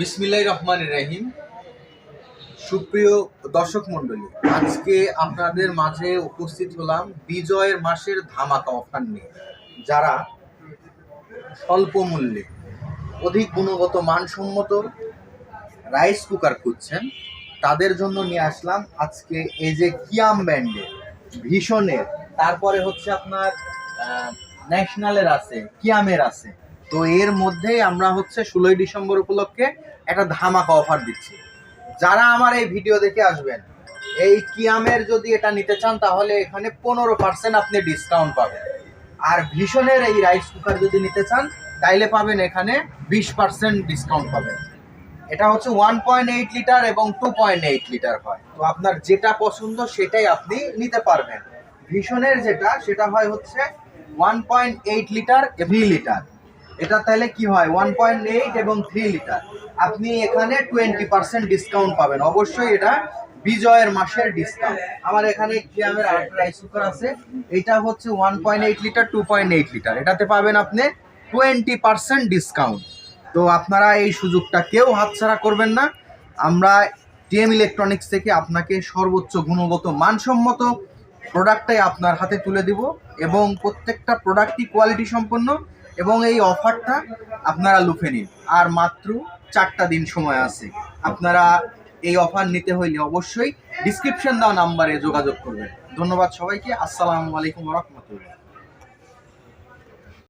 বিসমিল্লাহ রহমান রহিম। সুপ্রিয় দর্শক মণ্ডলী, আজকে আপনাদের মাঝে উপস্থিত হলাম বিজয়ের মাসের ধামাকা অফার নিয়ে, যারা স্বল্প মূল্যে অধিক গুণগত মানসম্মত রাইস কুকার খুঁজছেন, তাদের জন্য নিয়ে আসলাম আজকে এই যে কিয়াম ব্যান্ডের ভীষণের, তারপরে হচ্ছে আপনার ন্যাশনালের আছে, কিয়ামের আছে। তো এর মধ্যেই আমরা হচ্ছে ষোলোই ডিসেম্বর উপলক্ষে একটা ধামাকা অফার দিচ্ছি। যারা আমার এই ভিডিও দেখে আসবেন, এই কিয়ামের যদি এটা নিতে চান, তাহলে এখানে পনেরো পার্সেন্ট আপনি ডিসকাউন্ট পাবেন। আর ভীষণের এই রাইস কুকার যদি নিতে চান, তাইলে পাবেন এখানে বিশ পার্সেন্ট ডিসকাউন্ট পাবেন। এটা হচ্ছে ওয়ান পয়েন্ট এইট লিটার এবং টু পয়েন্ট এইট লিটার হয়। তো আপনার যেটা পছন্দ সেটাই আপনি নিতে পারবেন। ভীষণের যেটা, সেটা হয় হচ্ছে one point eight litre three litre এটা তাহলে কি হয়? ওয়ান পয়েন্ট এইট এবং থ্রি লিটার আপনি এখানে টোয়েন্টি পার্সেন্ট ডিসকাউন্ট পাবেন। অবশ্যই এটা বিজয়ের মাসের ডিসকাউন্ট আমার এখানে রাইস কুকার আছে? এটা হচ্ছে one point eight litre two point eight litre এটাতে পাবেন আপনি টোয়েন্টি পার্সেন্ট ডিসকাউন্ট তো আপনারা এই সুযোগটা কেউ হাতছাড়া করবেন না। আমরা টিএম ইলেকট্রনিক্স থেকে আপনাকে সর্বোচ্চ গুণগত মানসম্মত প্রোডাক্টটাই আপনার হাতে তুলে দিব এবং প্রত্যেকটা প্রোডাক্টই কোয়ালিটি সম্পন্ন। এবং এই অফারটা আপনারা লুফে নিন। আর মাত্র চারটা দিন সময় আছে। আপনারা এই অফার নিতে হইলে অবশ্যই ডিসক্রিপশন দেওয়া নাম্বারে যোগাযোগ করবেন। ধন্যবাদ সবাইকে। আসসালামু আলাইকুম রহমতুল্লাহ।